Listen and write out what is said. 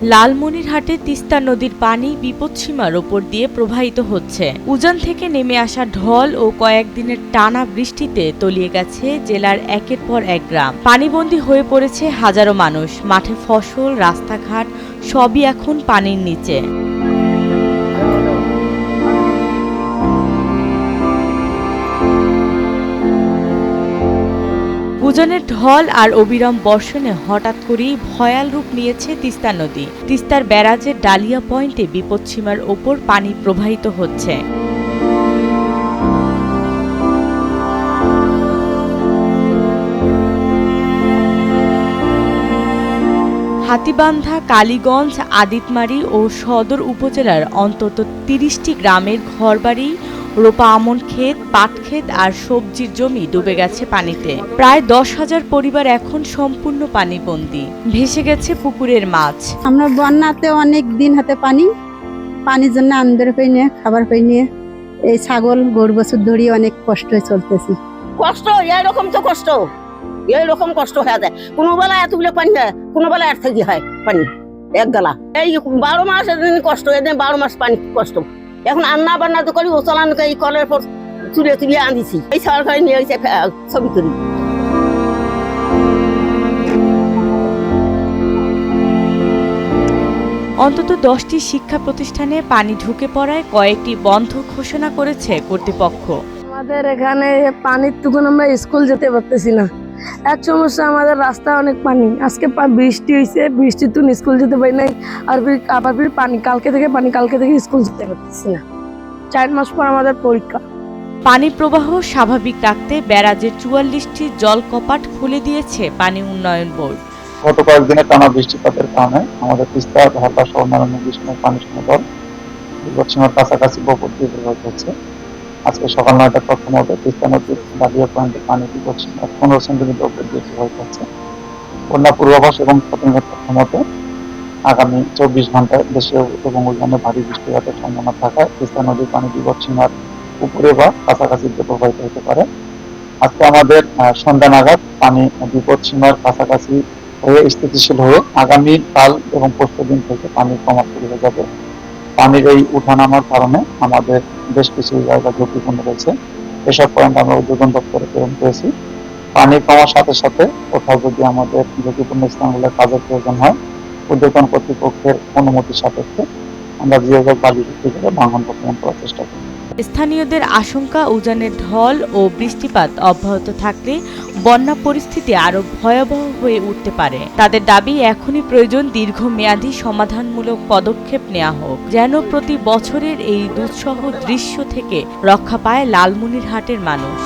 লালমনিরহাটে তিস্তা নদীর পানি বিপদসীমার ওপর দিয়ে প্রবাহিত হচ্ছে। উজান থেকে নেমে আসা ঢল ও কয়েকদিনের টানা বৃষ্টিতে তলিয়ে গেছে জেলার একের পর এক গ্রাম। পানিবন্দী হয়ে পড়েছে হাজারো মানুষ। মাঠে ফসল, রাস্তাঘাট সবই এখন পানির নিচে। উজানের ঢল আর অবিরাম বর্ষণে হঠাৎ করেই ভয়াল রূপ নিয়েছে তিস্তা নদী। তিস্তার ব্যারাজের ডালিয়া পয়েন্টে বিপদসীমার ওপর পানি প্রবাহিত হচ্ছে। হাতিবান্ধা, কালীগঞ্জ, আদিতমারি ও সদর উপজেলার অন্তত তিরিশটি গ্রামের ঘরবাড়ি রোপা আমন ক্ষেত পাট ক্ষেত আর সবজির জমি ডুবে গেছে পানিতে। প্রায় দশ হাজার পরিবার এখন সম্পূর্ণ পানিবন্দী। ভেসে গেছে পুকুরের মাছ। আমরা বন্যাতে অনেক দিন হাতে পানি পানির জন্য আমাদের পাই নিয়ে খাবার পাই নিয়ে এই ছাগল গরু বছর ধরিয়ে অনেক কষ্ট চলতেছি। কষ্ট এইরকম তো কষ্ট। এইরকম কষ্ট হয়ে যায়। কোনো বেলা এতগুলো পানি হয় কোনো বেলা এক থেকে হয় পানি এক গালা। এই বারো মাস এদিন কষ্ট এদিন বারো মাস পানি কষ্ট। এখন রান্না বান্না তো করি ও চালান এই কলের পর তুলে তুলে আনিছি। এই সরকারি নিয়ে এসে ছবি করি অন্তত দশটি শিক্ষা প্রতিষ্ঠানে পানি ঢুকে পড়ায় কয়েকটি বন্ধ ঘোষণা করেছে কর্তৃপক্ষ। আমাদের এখানে পানির তখন আমরা স্কুল যেতে পারতেছি না। এক সমস্যা আমাদের রাস্তা অনেক পানি। আজকে বৃষ্টি হয়েছে বৃষ্টি তুন স্কুল যেতে পারি নাই। আর ফির আবার ফির পানি কালকে থেকে পানি কালকে থেকে স্কুল যেতে পারতেছি না। চার মাস পর আমাদের পরীক্ষা। পানি প্রবাহ স্বাভাবিক রাখতে ব্যারাজের চুয়াল্লিশটি জল কপাট খুলে দিয়েছে পানি উন্নয়ন বোর্ড। গত কয়েকদিনের টানা বৃষ্টিপাতের কারণে আমাদের তিস্তা ঢাকা সহ অন্যান্য নদীসমূহ পানি সমতল বিপদসীমার কাছাকাছি বপর দিয়ে প্রবাহিত হচ্ছে। আজকে সকাল নয়টার প্রথম মতো তিস্তা নদীর ডালিয়া পয়েন্টে পানি বিপদসীমার পনেরো সেন্টিমিটার উপর দিয়ে প্রবাহিত হচ্ছে বন্যা পূর্বাভাস এবং প্রাথমিক তথ্য মতে আগামী চব্বিশ ঘন্টায় দেশে এবং উজানে ভারী বৃষ্টিপাতের সম্ভাবনা থাকায় তিস্তা নদীর পানি বিপদসীমার উপরে বা কাছাকাছি দিয়ে প্রবাহিত হতে পারে। আজকে আমাদের সন্ধ্যা নাগাদ পানি বিপদ বিপদসীমার কাছাকাছি হয়ে স্থিতিশীল হয়ে আগামী কাল এবং পরশু দিন থেকে পানি কমা শুরু হয়ে যাবে। পানির এই উঠানামার কারণে আমাদের বেশ কিছু জায়গা ঝুঁকিপূর্ণ রয়েছে। এসব পয়েন্ট আমরা উদ্যোগন দপ্তরে প্রেরণ করেছি। পানি কমার সাথে সাথে কোথাও যদি আমাদের ঝুঁকিপূর্ণ স্থানগুলো কাজের প্রয়োজন হয় উদ্যোগন কর্তৃপক্ষের অনুমতি সাপেক্ষে আমরা যেভাবে বালি ভিত্তি করে ভাঙন প্রক্রিয়া করার চেষ্টা করি স্থানীয়দের আশঙ্কা, উজানের ঢল ও বৃষ্টিপাত অব্যাহত থাকলে বন্যা পরিস্থিতি আরও ভয়াবহ হয়ে উঠতে পারে। তাদের দাবি, এখনই প্রয়োজন দীর্ঘমেয়াদী সমাধানমূলক পদক্ষেপ নেওয়া হোক। যেন প্রতি বছরের এই দুঃসহ দৃশ্য থেকে রক্ষা পায় লালমনিরহাটের মানুষ।